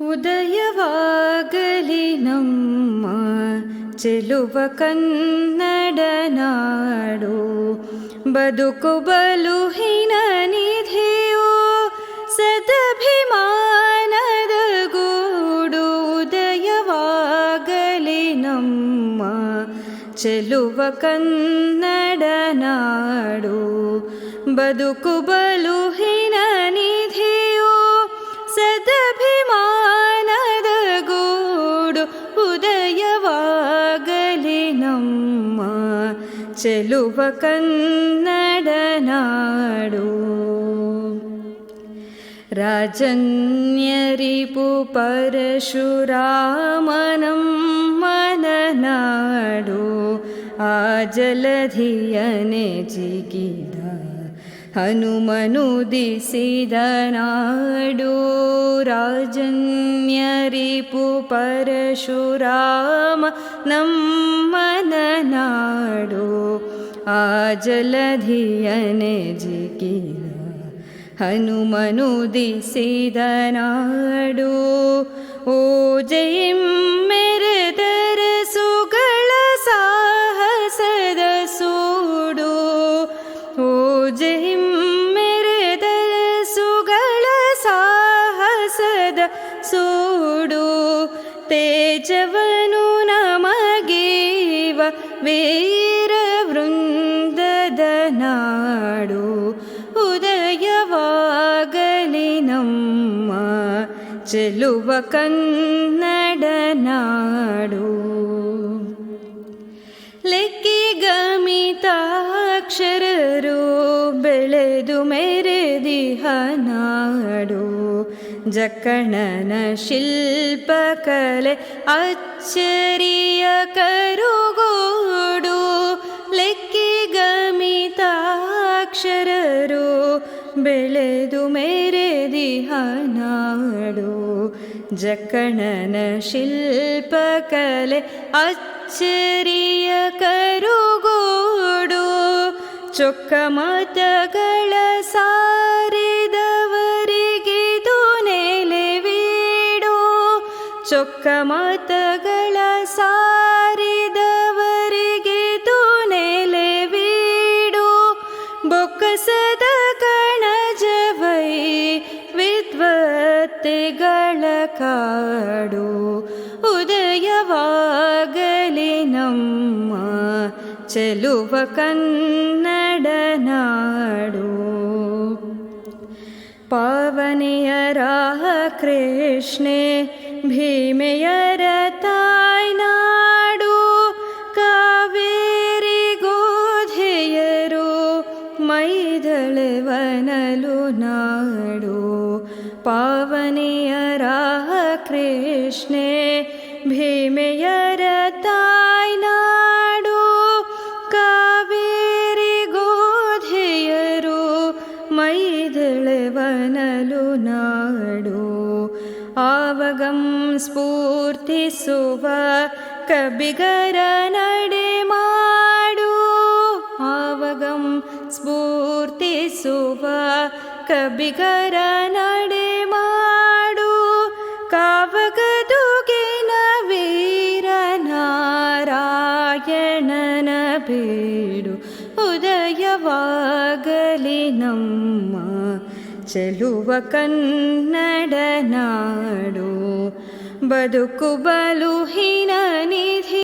ಉದಯವಾಗಲಿ ನಮ್ಮ ಚೆಲುವ ಕನ್ನಡ ನಾಡು ಬದುಕು ಬಲುಹಿನ ನಿಧಿಯೋ ಸದಭಿಮಾನದ ಗೂಡು ಉದಯವಾಗಲಿ ನಮ್ಮ ಚೆಲುವ ಕನ್ನಡ ನಾಡು ಬದುಕು ಬಲುಹಿನ ನಿಧಿಯೋ ಚೆಲುವ ಕನ್ನಡ ನಾಡು ರಾಜನ್ಯರಿಪು ಪರಶುರಾಮನಂ ಮನನಾಡು ಆ ಜಲಧಿಯನೆ ಜಿಗಿದ हनुमनुदिसिदनाडो राजन्यरिपुपरशुराम नम्मननाडो नदनाडो आजलधियने जिकी हनुमनुसी ಸಾಹಸದ ಸೂಡು ತೇಜವನು ನಮಗೀವ ವೀರ ವೃಂದದ ನಾಡು ಉದಯವಾಗಲಿ ನಮ್ಮ ಚೆಲುವ ಕನ್ನಡ ನಾಡು ಲೆಕ್ಕಿಗಮಿತಾಕ್ಷರರು ಬೆಳೆದು ಮೆರೆದಿಹ ನಾಡು ಜಕ್ಕಣನ ಶಿಲ್ಪಕಲೆ ಅಚ್ಚರಿಯ ಕರುಗೋಡು ಲೆಕ್ಕಿಗಮಿತಾಕ್ಷರರು ಬೆಳೆದು ಮೇರೆ ನಾಡು ಜಕ್ಕಣನ ಶಿಲ್ಪಕಲೆ ಅಚ್ಚರಿಯ ಕರುಗೋಡು, ಚೊಕ್ಕ ಮತಗಳ ಸಾರಿದವರಿಗಿದು ಚೊಕ್ಕ ಮತಗಳ ಸಾರಿದವರಿಗಿದು ನೆಲೆವೀಡು ಬೊಕ್ಕಸದ ಕಣಜವೈ ವಿದ್ವತ್ತೆಗಳ ಕಾಡು ಉದಯವಾಗಲಿ ನಮ್ಮ ಚೆಲುವ ಕನ್ನಡ ನಾಡು ಪಾವನೆಯರ ಕೃಷ್ಣೆ ಭೀಮೆಯರ ತಾಯ್ನಾಡು ಕಾವೇರಿ ಗೋಧೆಯರು ಮೈದಳೆವನಲು ನಾಡು ಪಾವನೆಯರ ಕೃಷ್ಣೆ ಭೀಮೆಯರ ತಾಯ್ನಾಡು ಕಾವೇರಿ ಗೋಧೆಯರು ಮೈದಳೆವನಲು ನಾಡು ಆವಗಂ ಸ್ಫೂರ್ತಿಸುವ ಕಬಿಗರ ನಡೆ ಮಾಡು ಆವಗಂ ಸ್ಫೂರ್ತಿಸುವ ಕಬಿಗರ ನಡೆ ಮಾಡು ಕಾವಗದುಗಿನ ವೀರ ನಾರಾಯಣನ ಬೀಡು ಉದಯವಾಗಲಿ ನಮ್ಮ ಚೆಲುವ ಕನ್ನಡ ನಾಡು ಬದುಕು ಬಲುಹಿನ ನಿಧಿ